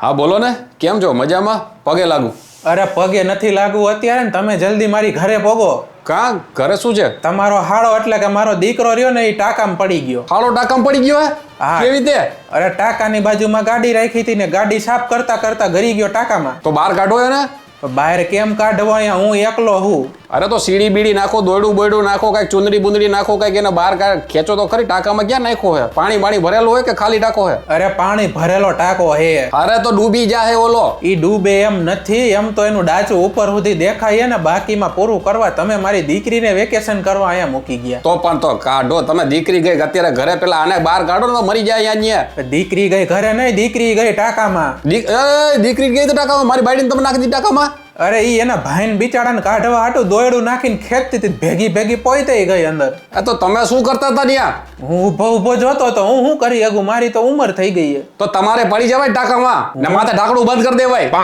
હા બોલો ને કેમ છો? મજામાં? પગે લાગુ? અરે પગે નથી લાગવું અત્યારે ને તમે જલ્દી મારી ઘરે પોગો. કા? ઘરે શું છે? તમારો હાડો એટલે કે મારો દીકરો રહ્યો ને એ ટાંકામાં પડી ગયો. હાળો ટાકામાં પડી ગયો હે? હા. કેવી રીતે? અરે ટાંકાની બાજુમાં ગાડી રાખી હતી ને ગાડી સાફ કરતા કરતા ઘરી ગયો ટાંકામાં. તો બહાર કાઢો એને. બહાર કેમ કાઢવા અહીંયા? હું એકલો હું અરે તો સીડી બીડી નાખો દોયડું બોયડું નાખો કાંઈક ચુંદડી બુંદડી નાખો કાંઈક એને બહાર ખેંચો તો ખરી ટાંકામાં ક્યાં નાખો હે? પાણી બાણી ભરેલું હોય કે ખાલી ટાંકો હે? અરે પાણી ભરેલો ટાંકો હે. અરે તો ડૂબી જાહે ઓલો. ઈ ડૂબે એમ નથી એમ તો એનું ડાચું ઉપર સુધી દેખાય ને બાકીમાં પૂરું કરવા તમે મારી દીકરીને વેકેશન કરવા અહીંયા મૂકી ગયા. તો પણ તો કાઢો તમે દીકરી ગઈ અત્યારે ઘરે પેલા આને બહાર કાઢો ને તો મરી જાય અહીંયા દીકરી ગઈ ઘરે નહીં દીકરી ગઈ ટાંકામાં. દીકરી ગઈ તો ટાંકામાં મારી બાઈડીને તમે નાખી દી ટાંકામાં? અરે ઈ એના ભાઈને બિચારાને કાઢવા હાટું દોયડું નાખીને ખેંચતી હતી ભેગી ભેગી પોઈતે ગઈ અંદર. એ તો તમે શું કરતા હતા ત્યાં? હું ઊભો ઊભો જોતો તો હું શું કરી શકું મારી તો ઉંમર થઈ ગઈ છે. તો તમારે પડી જવાય ટાંકામાં ને માથે ઢાંકણું બંધ કરી દેવાય.